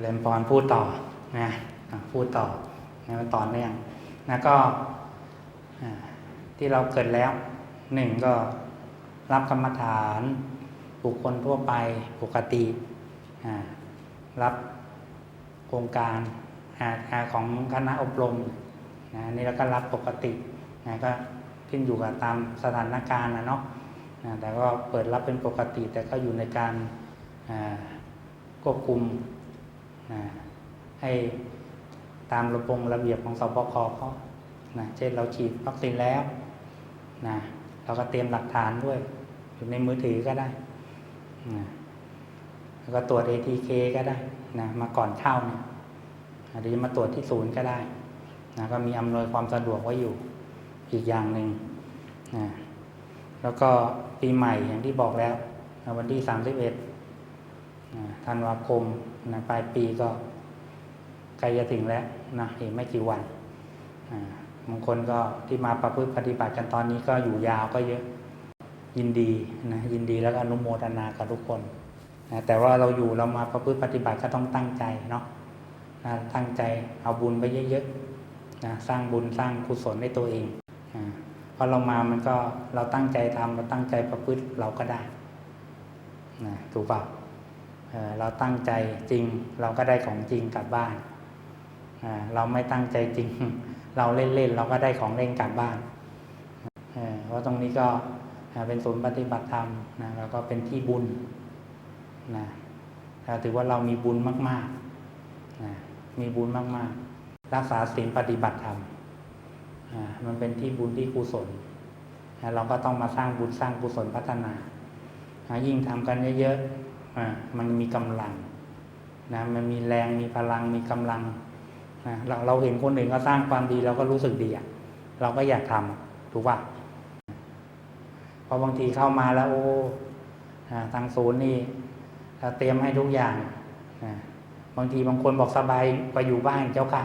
เริญพรพูดต่อนะพูดต่อนะมันต่อเนื่องนะก็ที่เราเกิดแล้วหนึ่งก็รับกรรมฐานบุคคลทั่วไปปกติรับโครงการของคณะอบรมนะนี่เราก็รับปกตินะก็ขึ้นอยู่กับตามสถานการณ์นะเนาะแต่ก็เปิดรับเป็นปกติ แต่ก็อยู่ในการควบคุม นะให้ตามระบงระเบียบของสบคเขานะเช่นเราฉีดวัคซีนแล้วนะเราก็เตรียมหลักฐานด้วย อยู่ในมือถือก็ได้นะแล้วก็ตรวจ ATK ก็ได้นะมาก่อนเข้าเนี่ยหรือจะมาตรวจที่ศูนย์ก็ได้นะก็มีอำนวยความสะดวกไว้อยู่อีกอย่างหนึ่งนะแล้วก็ปีใหม่อย่างที่บอกแล้ว วันที่ 31ธันวาคม นะปลายปีก็ใกล้จะถึงแล้วนะอีกไม่กี่วันบางคนก็ที่มาประพฤติปฏิบัติกันตอนนี้ก็อยู่ยาวก็เยอะยินดีนะยินดีแล้วก็อนุโมทนากับทุกคนนะแต่ว่าเราอยู่เรามาประพฤติปฏิบัติก็ต้องตั้งใจเนาะนะตั้งใจเอาบุญไปเยอะๆนะสร้างบุญสร้างกุศลในตัวเองอ่าพอเรามามันก็เราตั้งใจทำเราตั้งใจประพฤติเราก็ได้นะถูกเปล่า เราตั้งใจจริง เราก็ได้ของจริงกลับบ้าน เราไม่ตั้งใจจริง เราเล่นๆเราก็ได้ของเล่นกลับบ้านเอ่อเพราะตรงนี้ก็เป็นศูนย์ปฏิบัติธรรมนะแล้วก็เป็นที่บุญนะเราถือว่าเรามีบุญมากๆนะมีบุญมากๆ รักษาศีลปฏิบัติธรรมมันเป็นที่บุญที่กุศลนเราก็ต้องมาสร้างบุญสร้างกุศลพัฒนา ยิ่งทำกันเยอะๆ มันมีกำลังนะมันมีแรงมีพลังมีกำลังนะเราเราเห็นคนอื่นก็สร้างความดีเราก็รู้สึกดีอะเราก็อยากทำถูกป่ะพอบางทีเข้ามาแล้ว โอ้ทางศูนย์นี่เราเตรียมให้ทุกอย่างนะบางทีบางคนบอกสบายไปอยู่บ้านเจ้าค่ะ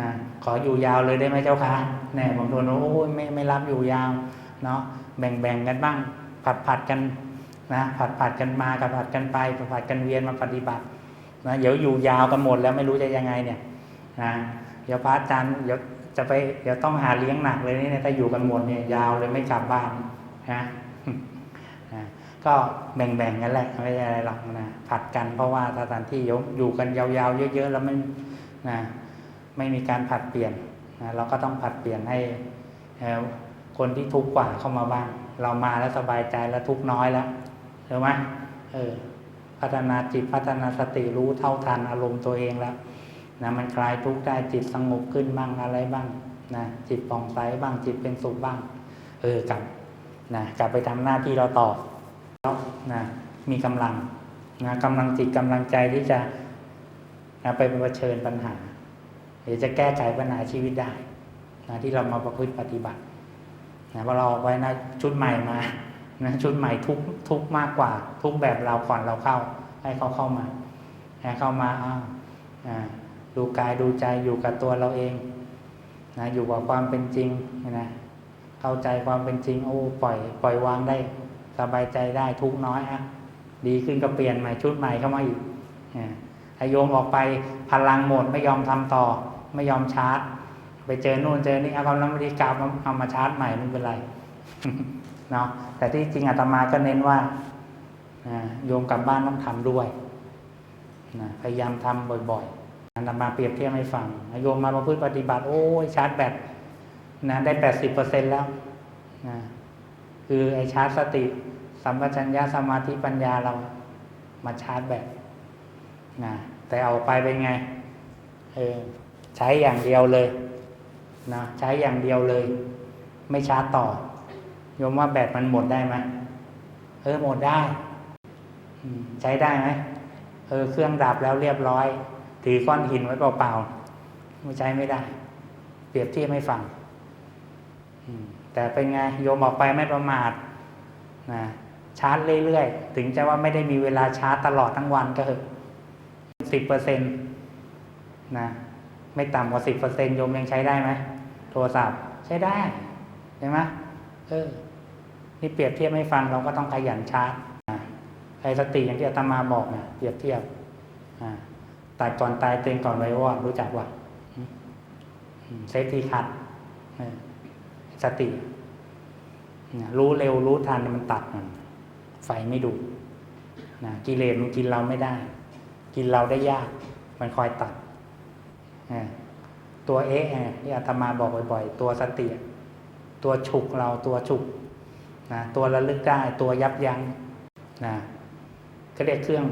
นะขออยู่ยาวเลยได้ไหมเจ้าค่ะแน่บางคนโอ้ยไม่ไม่รับอยู่ยาวเนาะแบ่งแบ่งกันบ้างผัดผัดกัน นะผัดผัดกันมากับผัดกันไปผัดผัดกันเวียนมาปฏิบัตินะเดี๋ยวอยู่ยาวกันหมดแล้วไม่รู้จะยังไงเนี่ยนะเดี๋ยวพระอาจารย์เดี๋ยวจะไปเดี๋ยวต้องหาเลี้ยงหนักเลยนี่ถ้าอยู่กันหมดเนี่ยยาวเลยไม่กลับบ้านนะนะก็แบ่งๆกันแหละไม่ใช่อะไรหรอกนะผัดกันเพราะว่าสถานที่อยู่กันยาวๆเยอะ ๆ แล้วมันนะไม่มีการผัดเปลี่ยนนะเราก็ต้องผัดเปลี่ยนให้คนที่ทุกข์กว่าเข้ามาบ้าง เรามาแล้วสบายใจแล้วทุกข์น้อยแล้ว ถูกไหมเออพัฒนาจิตพัฒนาสติรู้เท่าทันอารมณ์ตัวเองแล้วนะมันคลายทุกข์ได้จิตสงบขึ้นบ้างอะไรบ้างนะจิตป่องใสบ้างจิตเป็นสุขบ้าง เออกลับนะกลับไปทำหน้าที่เราต่อแล้วนะมีกำลังนะกำลังจิตกำลังใจที่จะนะไปเผชิญปัญหาหรือจะแก้ไขปัญหาชีวิตได้นะที่เรามาประพฤติปฏิบัตินะพอเราออกไปนะชุดใหม่มา นะชุดใหม่ทุกทุกมากกว่า ทุกแบบเราก่อนเราเข้า ให้เขาเข้ามาให้เข้ามาอ้าวดูกายดูใจอยู่กับตัวเราเองนะอยู่กับความเป็นจริงนะเข้าใจความเป็นจริงโอ้ปล่อยปล่อยวางได้ สบายใจได้ทุกน้อยอะดีขึ้นก็เปลี่ยนใหม่ชุดใหม่เข้ามาอีกไอโยมออกไปพลังหมดไม่ยอมทำต่อ ไม่ยอมชาร์จ ไปเจอนู่นเจอนี่เอากำลังบริกรรมเอามาชาร์จใหม่ไม่เป็นไร เนาะแต่ที่จริงอาตมาก็เน้นว่าโยมกลับบ้านต้องทำด้วยนะพยายามทำบ่อยๆอาตมาเปรียบเทียบให้ฟังโยมมาประพฤติปฏิบัติ โอ้ยชาร์จแบตนะได้แปดสิบเปอร์เซ็นแล้วนะคือไอชาร์จสติ สัมปชัญญะสมาธิปัญญาเรามาชาร์จแบตนะแต่เอาไปเป็นไงเออใช้อย่างเดียวเลยนะใช้อย่างเดียวเลย ไม่ชาร์จต่อ โยมว่าแบตมันหมดได้ไหมเออหมดได้ใช้ได้ไหมเออเครื่องดับแล้วเรียบร้อย ถือก้อนหินไว้เปล่าๆไม่ใช้ไม่ได้ เปรียบเทียบให้ฟังแต่เป็นไงโยมออกไปไม่ประมาทนะชาร์จเรื่อยๆ ถึงจะว่าไม่ได้มีเวลาชาร์จตลอดทั้งวันก็เถอะสิบเปอร์เซ็นต์นะไม่ต่ำกว่าสิบเปอร์เซ็นโยมยังใช้ได้ไหมโทรศัพท์ใช้ได้ใช่ไหมเออ นี่เปรียบเทียบให้ฟังเราก็ต้องขยันชาร์จอ่าไอ้สติอย่างที่อาตมาบอกนะเปรียบเทียบอ่าตัดก่อนตายเตือนก่อนไว้วอดรู้จักว่าเซฟตี้คัทสติรู้เร็วรู้ทันมันตัดมันไฟไม่ดูนะกิเลสมันกินเราไม่ได้ กินเราได้ยาก มันคอยตัดตัวเอ๊ะที่อาตมาบอกบ่อย ๆ ตัวสติตัวฉุกเราตัวฉุก นะตัวระลึกได้ตัวยับยั้งนะก็เรียกเครื่อง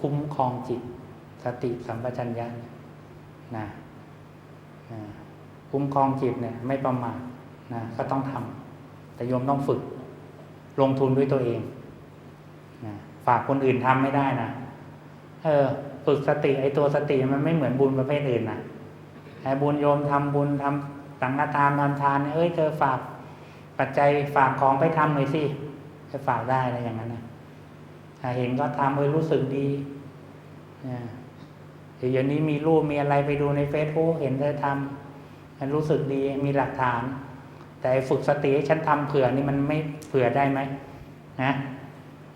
คุ้มครองจิต สติสัมปชัญญะนะนะคุ้มครองจิตเนี่ย ไม่ประมาทนะก็ต้องทำแต่โยมต้องฝึก ลงทุนด้วยตัวเองนะฝากคนอื่นทำไม่ได้นะเออฝึกสติไอตัวสติมันไม่เหมือนบุญประเภทอื่นนะไอบุญโยมทำบุญทำสังฆทานทำทานเนี่ยเอ้ยเธอฝาก ปัจจัยฝากของไปทำหน่อยสิจะฝากได้อะไรอย่างนั้นนะถ้าเห็นก็ทำเอ้ยรู้สึกดีเนี่ยเดี๋ยวนี้มีรูปมีอะไรไปดูในเฟซบุ๊กเห็นเธอทำมันรู้สึกดีมีหลักฐาน แต่ฝึกสติให้ฉันทำเผื่อนี่มันไม่เผื่อได้ไหมนะ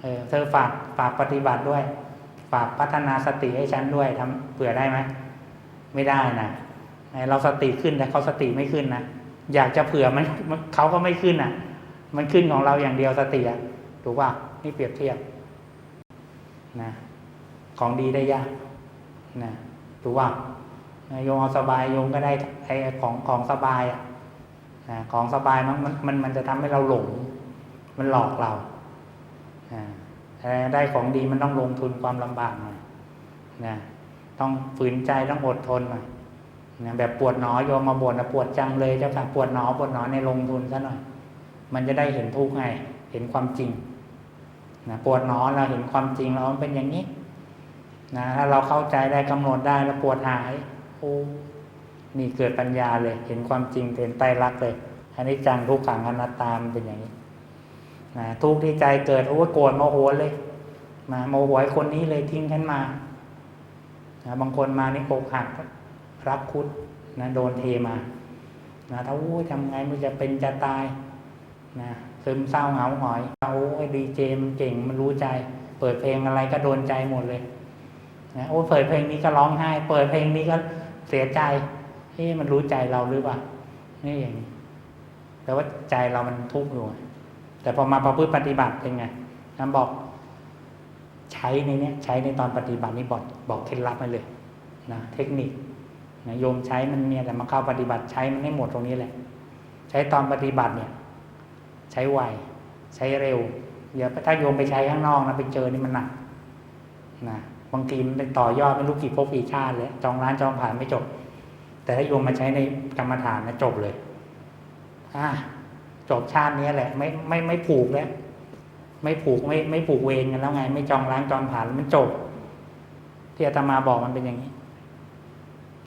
เออเธอฝากฝากปฏิบัติด้วย ฝากพัฒนาสติให้ฉันด้วยทำเผื่อได้ไหมไม่ได้นะเราสติขึ้นแต่เขาสติไม่ขึ้นนะ อยากจะเผื่อมันเขาก็ไม่ขึ้นอะ มันขึ้นของเราอย่างเดียวสติอะถูกป่ะนี่เปรียบเทียบนะของดีได้ยากนะถูกป่ะโยมเอาสบายโยมก็ได้ไอ้ของของสบายอะนะของสบายมันมันมันจะทำให้เราหลง มันหลอกเราแต่ได้ของดีมันต้องลงทุนความลำบากหน่อยนะต้องฝืนใจต้องอดทนหน่อย นะแบบปวดหนอโยมมาบ่นนะปวดจังเลยเจ้าค่ะปวดหนอปวดหนอในลงทุนซะหน่อย มันจะได้เห็นทุกข์ไง เห็นความจริงนะปวดหนอเราเห็นความจริงเราเป็นอย่างนี้นะถ้าเราเข้าใจได้กำหนดได้แล้วปวดหายโอ้นี่เกิดปัญญาเลย เห็นความจริงเห็นไตรลักษณ์เลยอันนี้จังทุกขังอนัตตามเป็นอย่างนี้นะทุกที่ใจเกิดโอ้โกรธโมโหเลย มาโมโหคนนี้เลยทิ้งฉันมานะบางคนมานี่อกหัก รับคุดนะโดนเทมานะถ้าโอ้ทำไงมันจะเป็นจะตายนะซึมเศร้าเหงาหงอยเอาไอ้ดีเจมันเก่งมันรู้ใจ เปิดเพลงอะไรก็โดนใจหมดเลยนะโอ้เปิดเพลงนี้ก็ร้องไห้ เปิดเพลงนี้ก็เสียใจเฮ้มันรู้ใจเราหรือเปล่านี่อย่างนี้แต่ว่าใจเรามันทุกข์อยู่แต่พอมาประพฤติปฏิบัติเป็นไงนั่นบอก ใช้ในนี้ใช้ในตอนปฏิบัตินี่บอกบอกเคล็ดลับไปเลยนะเทคนิค นะโยมใช้มันเนี่ยแต่มาเข้าปฏิบัติใช้มันให้หมดตรงนี้แหละ ใช้ตอนปฏิบัติเนี่ย ใช้ไวใช้เร็วอย่าถ้าโยมไปใช้ข้างนอกนะไปเจอนี่มันหนักนะบางทีมันไปต่อยอดไม่รู้กี่ภพกี่ชาติเลยจองร้านจองผ่านไม่จบ แต่ถ้าโยมมาใช้ในกรรมฐานนะจบเลยอ่าจบชาตินี้แหละ ไม่ไม่ไม่ผูกแล้วไม่ผูกไม่ไม่ผูกเวรกันแล้วไง ไม่จองร้านจองผ่านมันจบ ที่อาตมาบอกมันเป็นอย่างนี้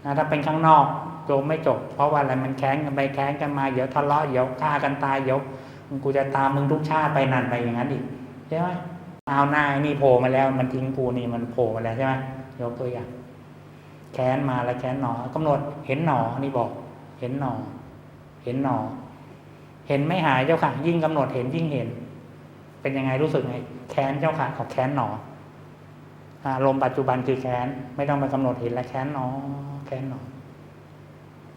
นะถ้าเป็นข้างนอกโยมไม่จบ เพราะว่าอะไรมันแข้งกันไปแข้งกันมา เดี๋ยวทะเลาะเดี๋ยวฆ่ากันตายเดี๋ยวกูจะตามมึงทุกชาติไปนั่นไปอย่างนั้นอีกใช่ไหมเอาหน้านี่โผล่มาแล้ว มันทิ้งกูนี่มันโผล่มาแล้วใช่ไหมยกตัวอย่างแค้นมาแล้วแค้นหนอกำหนดเห็นหนอนี่บอก เห็นหนอ เห็นหนอ เห็นไม่หายเจ้าค่ะ ยิ่งกำหนดเห็นยิ่งเห็น เป็นยังไงรู้สึกไงแค้นเจ้าค่ะขอแค้นหนออารมณ์ปัจจุบันคือแค้นไม่ต้องไปกำหนดเห็นแล้วแค้นหนอ แค้หนอ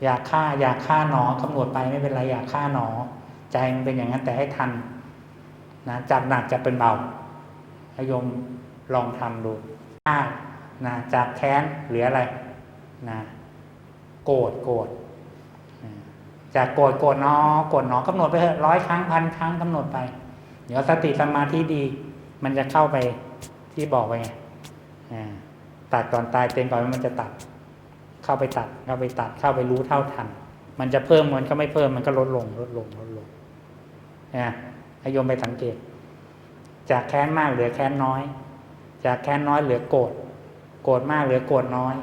อยากฆ่าอยากฆ่าหนอกำหนดไปไม่เป็นไรอยากฆ่าหนอ ใจมันเป็นอย่างนั้นแต่ให้ทันนะจากหนักจะเป็นเบาให้โยมลองทำดูฆ่านะจากแค้นเหลืออะไรนะโกรธโกรธจากโกรธโกรธหนอโกรธหนอกำหนดไปเถอะร้อยครั้งพันครั้งกำหนดไป เดี๋ยวสติสมาธิดี มันจะเข้าไปที่บอกไปไงตัดก่อนตายเต็มก่อนมันจะตัด เข้าไปตัดเข้าไปตัดเข้าไปรู้เท่าทัน มันจะเพิ่มมันก็ไม่เพิ่มมันก็ลดลงลดลงลดลงนะให้โยมไปสังเกต จากแค้นมากเหลือแค้นน้อย จากแค้นน้อยเหลือโกรธโกรธมากเหลือโกรธน้อย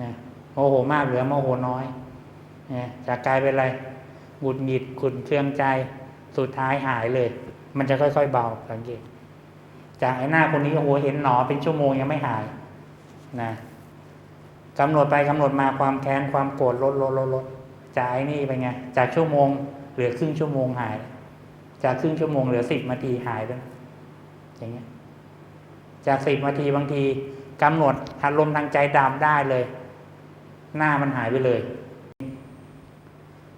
นะโมโหมากเหลือโมโหน้อยนะจากกลายเป็นอะไรหงุดหงิดขุนเคืองใจสุดท้ายหายเลย มันจะค่อยๆเบาสังเกต จากไอ้หน้าคนนี้โอ้โหเห็นหนอเป็นชั่วโมงยังไม่หายนะ กำหนดไปกำหนดมาความแค้นความโกรธลดลดลดลดจากไอ้นี่ไปไง จากชั่วโมงเหลือครึ่งชั่วโมงหาย จากครึ่งชั่วโมงเหลือสิบนาทีหายไปอย่างเงี้ยจากสิบนาทีบางทีกำหนดอารมณ์ทางใจดำได้เลย หน้ามันหายไปเลย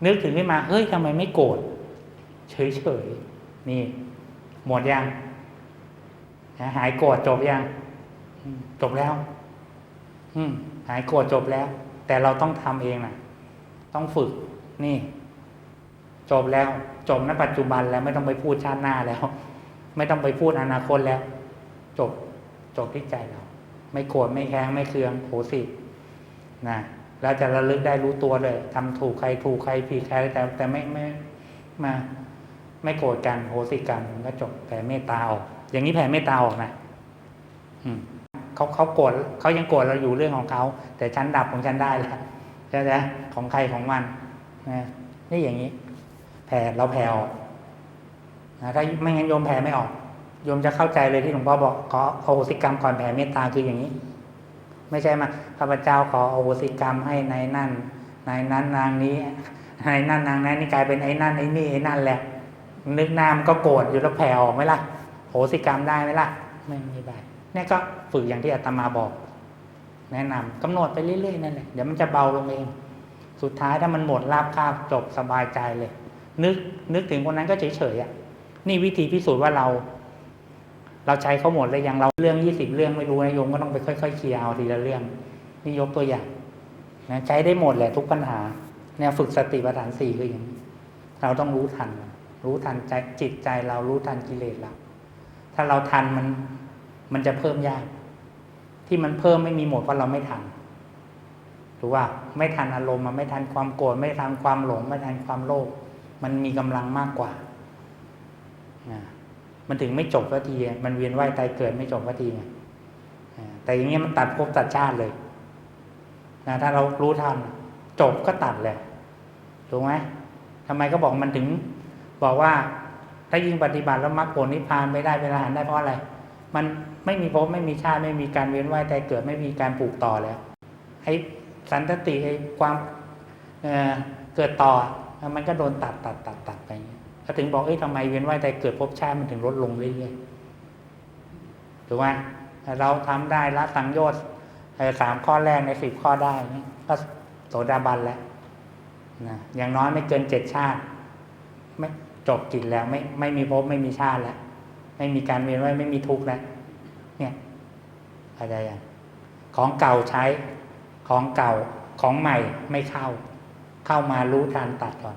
นึกถึงขึ้นมา เฮ้ยทำไมไม่โกรธเฉยๆนี่ หมดยังหายโกรธจบยัง จบแล้ว อืม หายโกรธจบแล้ว แต่เราต้องทำเองนะต้องฝึกนี่ จบแล้ว จบณปัจจุบันแล้วไม่ต้องไปพูดชาติหน้าแล้ว ไม่ต้องไปพูดอนาคตแล้ว จบจบที่ใจเรา ไม่โกรธไม่แค้งไม่เคืองโหสินะแล้วจะระลึกได้รู้ตัวเลยทำถูกใครถูกใครผิดใครแต่แต่ไม่ไม่มาไม่โกรธกันโหสิกันมันก็จบแผ่เมตตาออกอย่างนี้แผ่เมตตาออกนะ อืม เขาเขาโกรธเขายังโกรธเราอยู่เรื่องของเขา แต่ฉันดับของฉันได้แล้วใช่ไหมของใครของมันนะนี่อย่างนี้ แผ่เราแผ่ออกนะถ้าไม่งั้นโยมแผ่ไม่ออกโยมจะเข้าใจเลยที่หลวงพ่อบอกขอโอโหสิกรรมก่อนแผ่เมตตาคืออย่างนี้ ไม่ใช่มาข้าพเจ้าขอโอโหสิกรรมให้ในายนั่นนายนั้นนางนี้นายนั่นนางนั้นนี่กลายเป็นไอ้นั่นไอ้นี่ไอ้นั่นแหละ นึกนามก็โกรธอยู่แล้วแผ่ออกไหมล่ะโหสิกรรมได้ไหมล่ะ ไม่ไม่ได้ นี่ก็ฝึกอย่างที่อาตมาบอก แนะนำกำหนดไปเรื่อยๆนั่นแหละเดี๋ยวมันจะเบาลงเอง สุดท้ายถ้ามันหมดราบคาบจบสบายใจเลย นึกนึกถึงคนนั้นก็เฉยๆอะนี่วิธีพิสูจน์ว่าเรา เราใช้เขาหมดเลยยังเราเรื่องยี่สิบเรื่องไม่รู้นะโยมก็ต้องไปค่อยๆเคลียร์เอาทีละเรื่องนี่ยกตัวอย่างนะใช้ได้หมดแหละทุกปัญหาเนี่ยฝึกสติปัฏฐานสี่คืออย่างนี้เราต้องรู้ทัน รู้ทันใจจิตใจเรารู้ทันกิเลสเราถ้าเราทันมัน มันจะเพิ่มยาก ที่มันเพิ่มไม่มีหมดเพราะเราไม่ทันถูกว่าไม่ทันอารมณ์มันไม่ทันความโกรธไม่ทันความหลง ไม่ทันความโลภมันมีกำลังมากกว่ามันถึงไม่จบสักทีมันเวียนว่ายตายเกิดไม่จบสักทีไงแต่อย่างเงี้ยมันตัดภพตัดชาติเลยนะถ้าเรารู้ทันจบก็ตัดเลยถูกไหมทำไมก็บอกมันถึง บอกว่า ถ้ายิ่งปฏิบัติแล้วมรรคผลนิพพานไม่ได้เป็นอรหันต์ได้เพราะอะไร มันไม่มีภพไม่มีชาติไม่มีการเวียนว่ายตายเกิดไม่มีการปลูกต่อแล้วไอ้สันตติไอ้ความเเกิดต่อมันก็โดนตัดตัดตัดตัดไปอย่างเงี้ยเขาถึงบอกเอ้ยทำไมเวียนว่ายตายเกิดภพชาติมันถึงลดลงเรื่อยๆถูกไหมเราทำได้ละสังโยชน์สามข้อแรกในสิบข้อได้นี่ก็โสดาบันแล้วนะอย่างน้อยไม่เกินเจ็ดชาติ ไม่จบกิจแล้วไม่ไม่มีภพไม่มีชาติแล้ว ไม่มีการเวียนว่ายไม่มีทุกข์แล้วเนี่ยอะไรอย่างของเก่าใช้ของเก่าของใหม่ไม่เข้า เข้ามารู้ทันตัดก่อน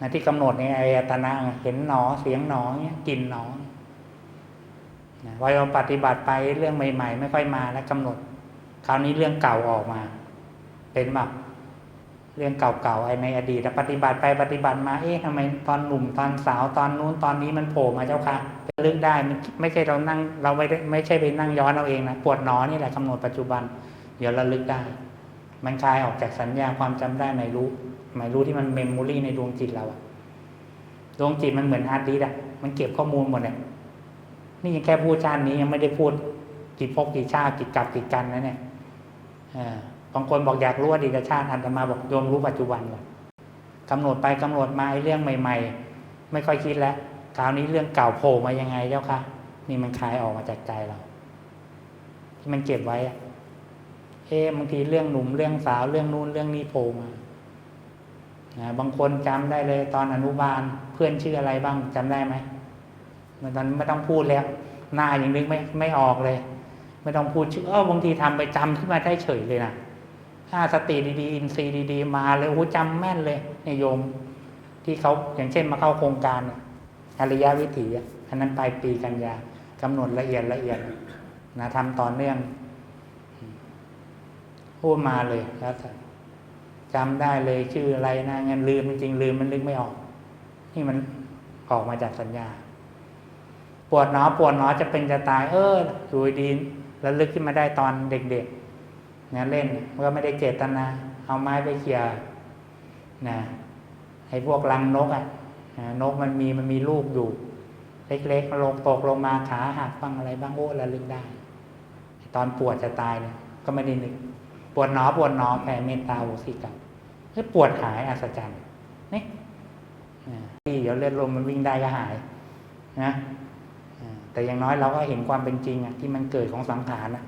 นะที่กำหนดในอายตนะเห็นหนอเสียงหนอเนี่ยกลินหนอนะพอเราปฏิบัติไปเรื่องใหม่ ๆ ไม่ค่อยมาแล้วกำหนด คราวนี้เรื่องเก่าออกมา เป็นแบบ เรื่องเก่าๆไอ้ในอดีตปฏิบัติไปปฏิบัติมาเอ๊ะทำไมตอนหนุ่มตอนสาวตอนนู้นตอนนี้มันโผล่มาเจ้าค่ะลึกได้มันไม่ใช่เรานั่งเราไม่ได้ไม่ใช่ไปนั่งย้อนเอาเองนะปวดหนอนี่แหละกำหนดปัจจุบัน เดี๋ยวระลึกได้ มันคลายออกจากสัญญาความจำได้หมายรู้หมายรู้ที่มันเมมโมรีในดวงจิตเราอะดวงจิตมันเหมือนฮาร์ดดิสอะมันเก็บข้อมูลหมดเลยนี่ยังแค่พูดชาตินี้ยังไม่ได้พูดกี่ภพกี่ชาติกี่กับกี่กันนะเนี่ยอ่า บางคนบอกอยากรู้อดีตชาติอัตมาบอกโยมรู้ปัจจุบันก่อนกำหนดไปกำหนดมาไอ้เรื่องใหม่ ๆ ไม่ค่อยคิดแล้วคราวนี้เรื่องเก่าโผล่มายังไงเจ้าคะนี่มันคลายออกมาจากใจเรา ที่มันเก็บไว้เอ๊ะบางทีเรื่องหนุ่มเรื่องสาวเรื่องนู้นเรื่องนี้โผล่มานะบางคนจำได้เลยตอนอนุบาลเพื่อนชื่ออะไรบ้างจำได้ไหมมันตอนไม่ต้องพูดแล้ว หน้ายังนึกไม่ไม่ออกเลย ไม่ต้องพูดชื่อเออบางทีทำไปจำขึ้นมาได้เฉยเลยนะ ถ้าสติดีๆ อินทรีย์ดีๆ มาเลยโอ้โหจำแม่นเลยเนี่ยโยม ที่เขาอย่างเช่นมาเข้าโครงการอริยวิถีอันนั้นปลายปีกันยากำหนดละเอียดละเอียดนะทำต่อเนื่องพูดมาเลยแล้วจำได้เลยชื่ออะไรนะงั้นลืมจริงๆลืมมันนึกไม่ออก นี่มันออกมาจากสัญญา ปวดหนอปวดหนอจะเป็นจะตาย เออดูดีแล้วลึกขึ้นมาได้ตอนเด็กๆ นี่ยเล่นมันก็ไม่ได้เจตนา เอาไม้ไปเขี่ยนะไอ้พวกรังนกอะนะนกมันมีมันมีลูกอยู่ เล็กๆลงตกลงมาขาหักบ้างอะไรบ้างโอ้ระลึกได้ ตอนปวดจะตายเนี่ยก็ไม่ได้นึกปวดหนอปวดหนอแผ่เมตตาโหสิกรรมเฮ้ยปวดหายอัศจรรย์นี่ที่เดี๋ยวเลือดลมมันวิ่งได้ก็หายนะแต่อย่างน้อยเราก็เห็นความเป็นจริงอะที่มันเกิดของสังขารนะ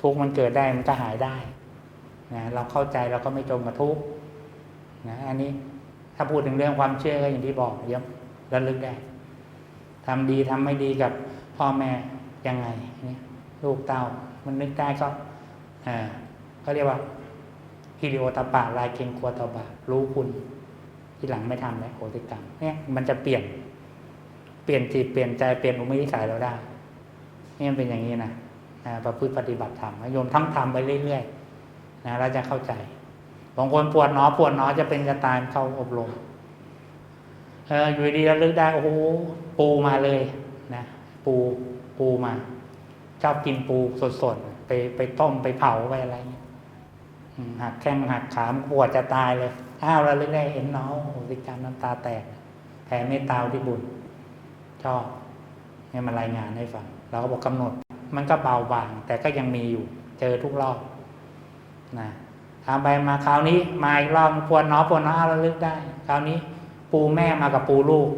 ทุกมันเกิดได้มันก็หายได้นะเราเข้าใจเราก็ไม่จมกับทุกนะอันนี้ถ้าพูดถึงเรื่องความเชื่อก็อย่างที่บอกเดี๋ยวระลึกได้ทำดีทำไม่ดีกับพ่อแม่ยังไงเนี่ยลูกเต้ามันนึกได้ก็อ่าเขาเรียกว่าฮิริโอตปปะลายเกงกลัวตบะรู้คุณที่หลังไม่ทำแล้วโหติกรรมเนี่ยมันจะเปลี่ยน เปลี่ยนจิตเปลี่ยนใจเปลี่ยนอุมินิสัยเราได้นี่มันเป็นอย่างนี้นะ ประพฤติปฏิบัติธรรมโยมทั้งทำไปเรื่อยๆนะเราจะเข้าใจบางคนปวดหนอปวดหนอจะเป็นจะตายเข้าอบรมเอออยู่ดีเราลึกได้โอ้โหปูมาเลยนะปูปูมาชอบกินปูสดๆไปไปต้มไปเผาไปอะไรหักแข้งหักขามปวดจะตายเลยอ้าวเราเลยได้เห็นน้องโหติกรรมน้ำตาแตกแผ่เมตตาที่บุญชอบให้มารายงานให้ฟังเราก็บอกกำหนด มันก็เบาบาง แต่ก็ยังมีอยู่ เจอทุกรอบนะทำไปมาคราวนี้มาอีกรอบปวดหนอปวดหนอเอาระลึกได้ คราวนี้ ปูแม่มากับปูลูก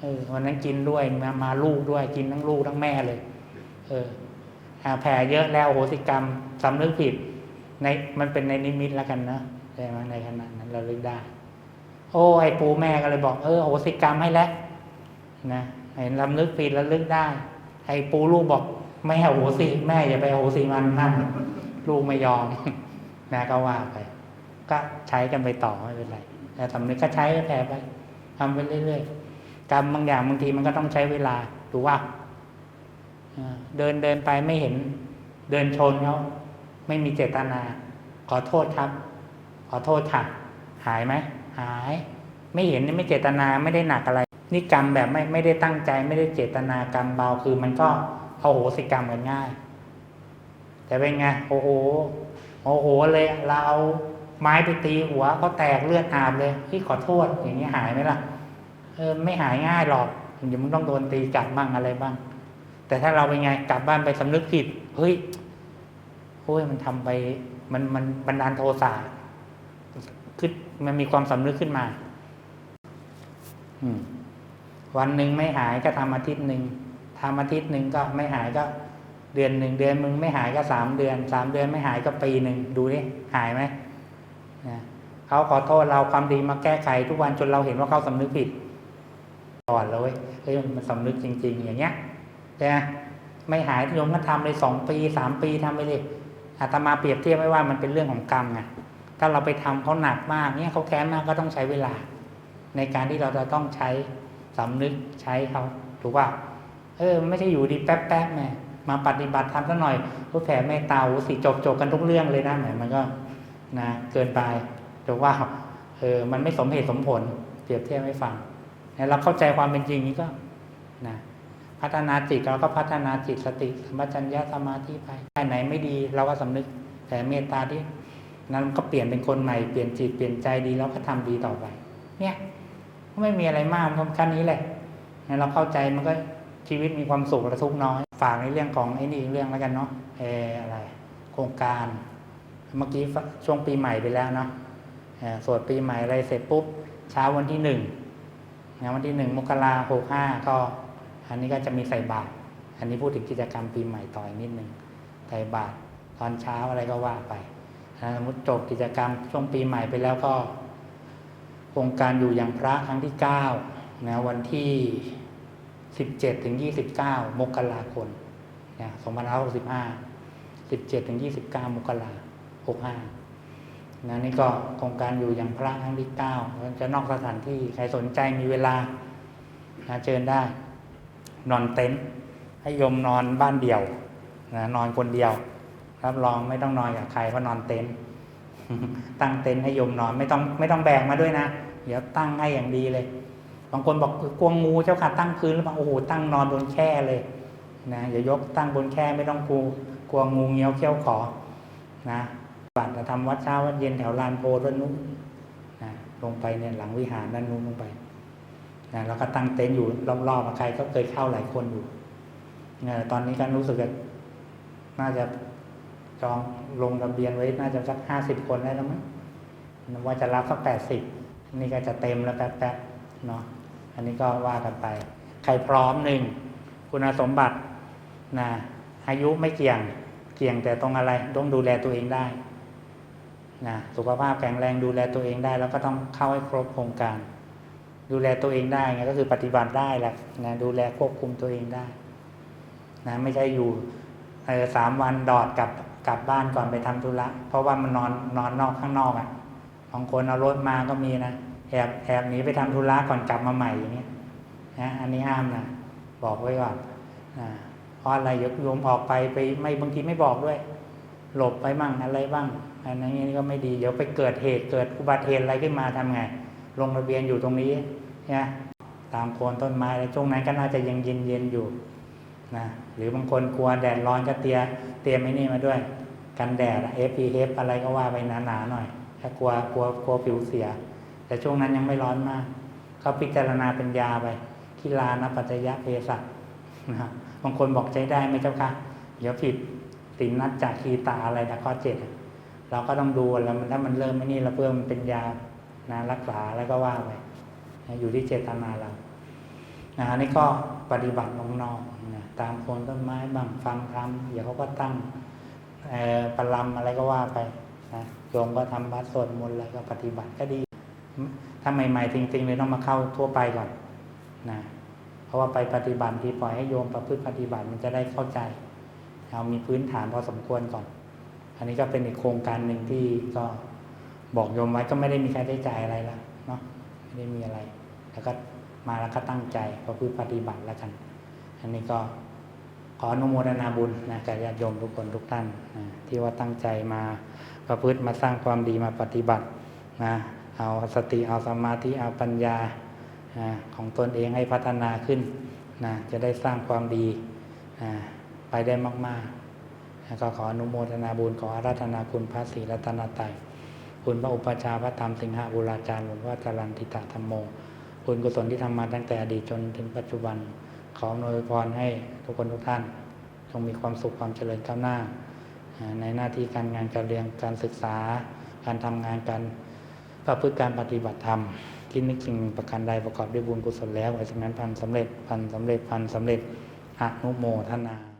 เออวันนั้นกินด้วยมามาลูกด้วย กินทั้งลูกทั้งแม่เลย เออแผ่เยอะแล้วโหสิกรรมสำนึกผิด ในมันเป็นในนิมิตแล้วกันนะใช่ไหมในขณะนั้นเราลึกได้ โอ้ไอ้ปูแม่ก็เลยบอก เออโหสิกรรมให้แล้วนะไอ้ลำลึกผิดระลึกได้ ไอ้ปูลูกบอกไม่เอาโหสิแม่อย่าไปโหสิมันนั่นลูกไม่ยอมนะก็ว่าไป ก็ใช้กันไปต่อไม่เป็นไรแต่สำนึกก็ใช้แผ่ไปทำไปเรื่อยๆกรรมบางอย่างบางทีมันก็ต้องใช้เวลาถูกว่าเดินเดินไปไม่เห็น เดินชนเขาไม่มีเจตนา ขอโทษครับ ขอโทษค่ะ หายไหมหาย ไม่เห็นไม่เจตนาไม่ได้หนักอะไร นี่กรรมแบบไม่ไม่ได้ตั้งใจ ไม่ได้เจตนากรรมเบาคือมันก็เอาโหสิกรรมกันง่าย แต่เป็นไงโอ้โหโอ้โหเลยเราเอาไม้ไปตีหัวเขาแตกเลือดอาบเลยที่ขอโทษอย่างนี้หายไหมล่ะเออไม่หายง่ายหรอกเดี๋ยวมึงต้องโดนตีกลับบ้างอะไรบ้าง แต่ถ้าเราเป็นไงกลับบ้านไปสำนึกผิดเฮ้ยโอ้ยมันทำไปมันมันบันดาลโทสะขึ้นมันมีความสำนึกขึ้นมา อืม วันหนึ่งไม่หายก็ทำอาทิตย์หนึ่งทำอาทิตย์หนึ่งก็ไม่หายก็เดือนหนึ่งเดือนมึงไม่หายก็สามเดือนสามเดือนไม่หายก็ปีหนึ่งดูดิหายไหมนะเขาขอโทษเราความดีมาแก้ไขทุกวันจนเราเห็นว่าเขาสำนึกผิดก่อนเลยเฮ้ยมันสำนึกจริง ๆ อย่างเงี้ยใช่ไหมไม่หายโยมก็ทำเลยสองปีสามปีทำไปเลยอาตมาเปรียบเทียบไว้ว่ามันเป็นเรื่องของกรรมไงถ้าเราไปทำเขาหนักมากเนี่ยเขาแค้นมากก็ต้องใช้เวลา ในการที่เราจะต้องใช้ สำนึกใช้เขาถูกป่ะเออ ไม่ใช่อยู่ดีแป๊บๆแม่มาปฏิบัติทำซะหน่อยก็แผ่เมตตาสิจบจบกันทุกเรื่องเลยนะแหมมันก็นะเกินไปถูกว่าเออมันไม่สมเหตุสมผล เปรียบเทียบให้ฟังเนี่ยเราเข้าใจความเป็นจริงนี้ก็นะพัฒนาจิตเราก็พัฒนาจิตสติสัมปชัญญะสมาธิไปได้ไหนไม่ดีเราก็สำนึกแต่เมตตาที่นั้นก็เปลี่ยนเป็นคนใหม่เปลี่ยนจิตเปลี่ยนใจดีแล้วก็ทำดีต่อไป เนี่ย ก็ไม่มีอะไรมากมันแค่นี้แหละเนี่ยเราเข้าใจมันก็ชีวิตมีความสุขและทุกข์น้อย ฝากในเรื่องของไอ้นี่เรื่องแล้วกันเนาะเอออะไร โครงการ เมื่อกี้ช่วงปีใหม่ไปแล้วเนาะอ่อสวดปีใหม่อะไรเสร็จปุ๊บเช้าวันที่หนึ่งนะวันที่หนึ่งมกราหกห้าก็ อันนี้ก็จะมีใส่บาตรอันนี้พูดถึงกิจกรรมปีใหม่ต่ออีกนิดหนึ่งใส่บาตรตอนเช้าอะไรก็ว่าไปสมมติจบกิจกรรมช่วงปีใหม่ไปแล้วก็ โครงการอยู่อย่างพระครั้งที่เก้านะวันที่สิบเจ็ดถึงยี่สิบเก้ามกราคมนะสองพันห้าร้อยหกสิบห้าสิบเจ็ดถึงยี่สิบเก้ามกราหกห้านะนี่ก็โครงการอยู่อย่างพระครั้งที่เก้าจะนอกสถานที่ใครสนใจมีเวลานะเชิญได้ นอนเต็นท์ให้โยมนอนบ้านเดี่ยวนะนอนคนเดียว รับรองไม่ต้องนอนกับใครเพราะนอนเต็นท์ ตั้งเต็นท์ให้โยมนอนไม่ต้องไม่ต้องแบกมาด้วยนะ เดี๋ยวตั้งให้อย่างดีเลย บางคนบอกกลัวงูเจ้าค่ะตั้งพื้นแล้วบอกโอ้โหตั้งนอนบนแค่เลยนะอย่ายกตั้งบนแค่ไม่ต้องกลัวกลัวงูเงี้ยวเขี้ยวขอนะบัตรทำวัดเช้าวัดเย็นแถวลานโพด้านนู้นนะลงไปเนี่ยหลังวิหารด้านนู้นลงไปนะแล้วก็ตั้งเต็นท์อยู่รอบๆใครก็เคยเข้าหลายคนอยู่นะตอนนี้ก็รู้สึกว่าน่าจะ จองลงทะเบียนไว้น่าจะสักห้าสิบคนได้แล้วมั้งว่าจะรับสักแปดสิบนี่ก็จะเต็มแล้วแป๊บๆเนาะอันนี้ก็ว่ากันไป ใครพร้อมหนึ่งคุณสมบัตินะอายุไม่เกี่ยงเกี่ยงแต่ตรงอะไรต้องดูแลตัวเองได้นะสุขภาพแข็งแรงดูแลตัวเองได้ แล้วก็ต้องเข้าให้ครบโครงการ ดูแลตัวเองได้ไงก็คือปฏิบัติได้แหละนะดูแลควบคุมตัวเองได้นะไม่ใช่อยู่สามวันดอดกลับ กลับบ้านก่อนไปทำธุระเพราะว่ามันนอนนอนนอกข้างนอกอะ่ะบางคนเอารถมาก็มีนะแอบแอบหนีไปทำธุระก่อนกลับมาใหม่อย่างเงี้ยนะอันนี้ห้ามนะบอกไว้ก่อนนะเพราะอะไรยกโยมออกไปไปไม่บางทีไม่บอกด้วย หลบไปมั่งอะไรบ้างอันนี้ก็ไม่ดีเดี๋ยวไปเกิดเหตุเกิดอุบัติเหตุอะไรขึ้นมาทำไง ลงทะเบียนอยู่ตรงนี้นะตามโคนต้นไม้อะไรช่วงนั้นก็น่าจะยังเย็นเย็นอยู่ นะหรือบางคนกลัวแดดร้อนก็เตรียมเตรียมไอ้นี่มาด้วย กันแดด FPF อะไรก็ว่าไปหนาๆหน่อย ถ้ากลัวกลัวกลัวผิวเสีย แต่ช่วงนั้นยังไม่ร้อนมากเขาพิจารณาเป็นยาไปคิลานปัจจยะเภสัชนะบางคนบอกใจได้ไหมเจ้าค่ะเดี๋ยวผิดตินนัดจากคีตาอะไรนะข้อเจ็ดเราก็ต้องดูแล้วมันถ้ามันเริ่มไม่นี่เราเพื่อมันเป็นยานะรักษาแล้วก็ว่าไปอยู่ที่เจตนาเรานะอันนี้ก็ปฏิบัติน้องๆ ตามโคนต้นไม้บ้างฟังธรรมเดี๋ยวเขาก็ตั้งเอ่อปรำอะไรก็ว่าไปนะโยมก็ทำบัตรสวดมนต์อะไรก็ปฏิบัติก็ดีถ้าใหม่ๆจริงๆเลยต้องมาเข้าทั่วไปก่อนนะเพราะว่าไปปฏิบัติที่ปล่อยให้โยมประพฤติปฏิบัติมันจะได้เข้าใจเอามีพื้นฐานพอสมควรก่อน อันนี้ก็เป็นอีกโครงการหนึ่งที่ก็บอกโยมไว้ก็ไม่ได้มีค่าใช้จ่ายอะไรแล้วเนาะไม่ได้มีอะไร แล้วก็มาแล้วก็ตั้งใจประพฤติปฏิบัติแล้วกัน อันนี้ก็ ออนุโมทนาบุญนะกับญาติโยมทุกคนทุกท่านนะที่ว่าตั้งใจมาประพฤติมาสร้างความดีมาปฏิบัตินะเอาสติเอาสมาธิเอาปัญญานะของตนเองให้พัฒนาขึ้นนะจะได้สร้างความดีนะไปได้มากๆแล้วก็ขออนุโมทนาบุญขออาราธนาคุณพระศรีรัตนตรัยคุณพระอุปชาพระธรรมสิงหบุราจารย์หลวงพ่อจรันติตะธรรมโม คุณกุศลที่ทำมาตั้งแต่อดีตจนถึงปัจจุบัน ขออำนวยพรให้ทุกคนทุกท่านจงมีความสุขความเจริญก้าวหน้า ในหน้าที่การงานการเรียนการศึกษา การทำงานการประพฤติการปฏิบัติธรรม ที่นึกถึงประการใดประกอบด้วยบุญกุศลแล้วไอ้สิ่งนั้นพันสำเร็จพันสำเร็จพันสำเร็จอนุโมทนา